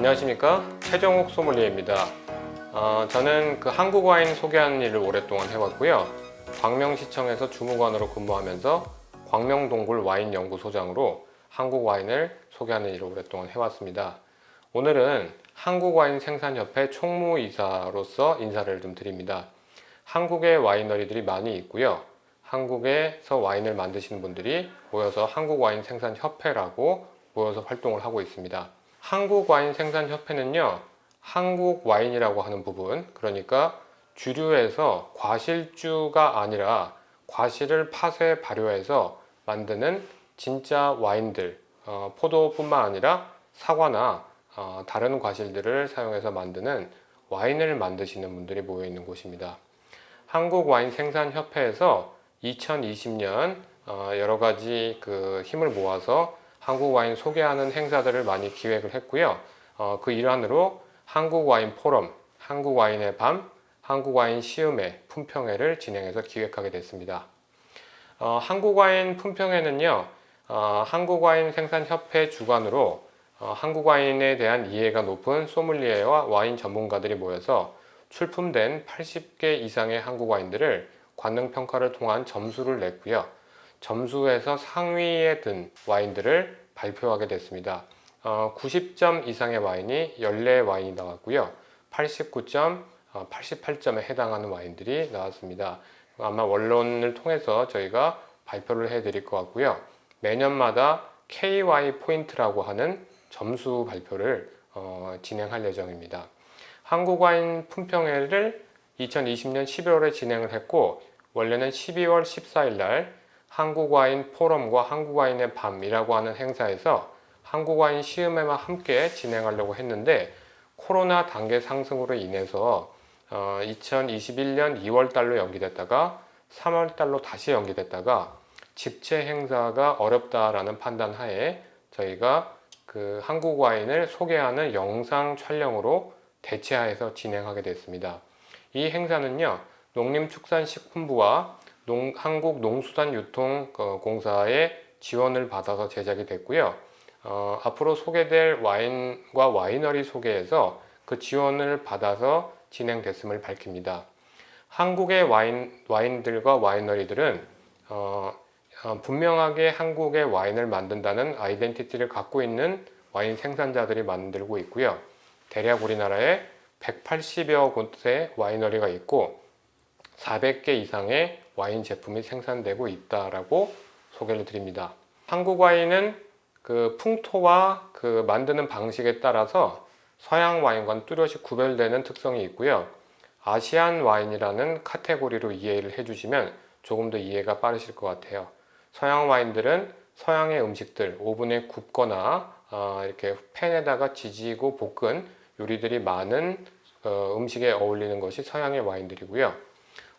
안녕하십니까 최정욱 소믈리에입니다. 어, 저는 그 한국 와인 소개하는 일을 오랫동안 해왔고요. 광명시청에서 주무관으로 근무하면서 광명동굴 와인 연구소장으로 한국 와인을 소개하는 일을 오랫동안 해왔습니다. 오늘은 한국 와인 생산협회 총무이사로서 인사를 좀 드립니다. 한국의 와이너리들이 많이 있고요. 한국에서 와인을 만드시는 분들이 모여서 한국 와인 생산 협회라고 모여서 활동을 하고 있습니다. 한국 와인 생산 협회는요. 한국 와인이라고 하는 부분, 그러니까 주류에서 과실주가 아니라 과실을 팥에 발효해서 만드는 진짜 와인들, 어, 포도뿐만 아니라 사과나 어, 다른 과실들을 사용해서 만드는 와인을 만드시는 분들이 모여 있는 곳입니다. 한국 와인 생산 협회에서 2020년 어, 여러 가지 그 힘을 모아서 한국 와인 소개하는 행사들을 많이 기획을 했고요. 어, 그 일환으로 한국 와인 포럼, 한국 와인의 밤, 한국 와인 시음회, 품평회를 진행해서 기획하게 됐습니다. 어, 한국 와인 품평회는요, 어, 한국 와인 생산 협회 주관으로 어, 한국 와인에 대한 이해가 높은 소믈리에와 와인 전문가들이 모여서 출품된 80개 이상의 한국 와인들을 관능 평가를 통한 점수를 냈고요. 점수에서 상위에 든 와인들을 발표하게 됐습니다. 어, 90점 이상의 와인이 14 와인이 나왔고요. 89점, 어, 88점에 해당하는 와인들이 나왔습니다. 아마 원론을 통해서 저희가 발표를 해드릴 것 같고요. 매년마다 KY 포인트라고 하는 점수 발표를 어, 진행할 예정입니다. 한국 와인 품평회를 2020년 11월에 진행을 했고 원래는 12월 14일 날 한국 와인 포럼과 한국 와인의 밤이라고 하는 행사에서 한국 와인 시음회와 함께 진행하려고 했는데 코로나 단계 상승으로 인해서 어, 2021년 2월 달로 연기됐다가 3월 달로 다시 연기됐다가 집체 행사가 어렵다라는 판단 하에 저희가 그 한국 와인을 소개하는 영상 촬영으로 대체하여서 진행하게 됐습니다. 이 행사는요, 농림축산식품부와 농- 한국 농수산유통공사의 지원을 받아서 제작이 됐고요. 어, 앞으로 소개될 와인과 와이너리 소개에서 그 지원을 받아서 진행됐음을 밝힙니다. 한국의 와인, 와인들과 와이너리들은 어, 어, 분명하게 한국의 와인을 만든다는 아이덴티티를 갖고 있는 와인 생산자들이 만들고 있고요. 대략 우리나라에 180여 곳의 와이너리가 있고 400개 이상의 와인 제품이 생산되고 있다라고 소개를 드립니다. 한국 와인은 그 풍토와 그 만드는 방식에 따라서 서양 와인과는 뚜렷이 구별되는 특성이 있고요. 아시안 와인이라는 카테고리로 이해를 해주시면 조금 더 이해가 빠르실 것 같아요. 서양 와인들은 서양의 음식들 오븐에 굽거나 어, 이렇게 팬에다가 지지고 볶은 요리들이 많은 어, 음식에 어울리는 것이 서양의 와인들이고요.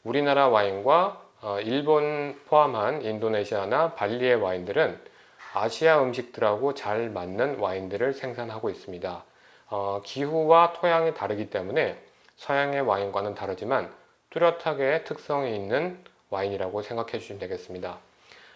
우리나라 와인과 어, 일본 포함한 인도네시아나 발리의 와인들은 아시아 음식들하고 잘 맞는 와인들을 생산하고 있습니다. 어, 기후와 토양이 다르기 때문에 서양의 와인과는 다르지만 뚜렷하게 특성이 있는 와인이라고 생각해 주시면 되겠습니다.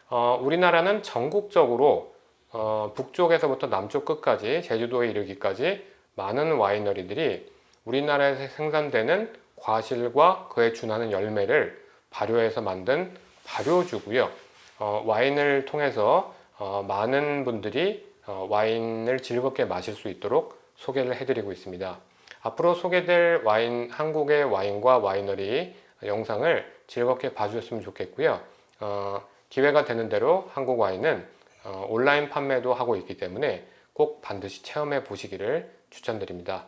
어, 우리나라는 전국적으로 어, 북쪽에서부터 남쪽 끝까지 제주도에 이르기까지 많은 와이너리들이 우리나라에서 생산되는 과실과 그에 준하는 열매를 발효해서 만든 발효주고요. 어, 와인을 통해서 어, 많은 분들이 어, 와인을 즐겁게 마실 수 있도록 소개를 해드리고 있습니다. 앞으로 소개될 와인, 한국의 와인과 와이너리 영상을 즐겁게 봐주셨으면 좋겠고요. 어, 기회가 되는 대로 한국 와인은 어, 온라인 판매도 하고 있기 때문에 꼭 반드시 체험해 보시기를 추천드립니다.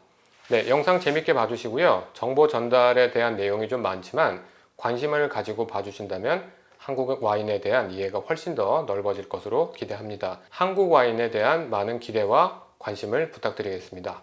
네, 영상 재밌게 봐주시고요. 정보 전달에 대한 내용이 좀 많지만 관심을 가지고 봐주신다면 한국 와인에 대한 이해가 훨씬 더 넓어질 것으로 기대합니다. 한국 와인에 대한 많은 기대와 관심을 부탁드리겠습니다.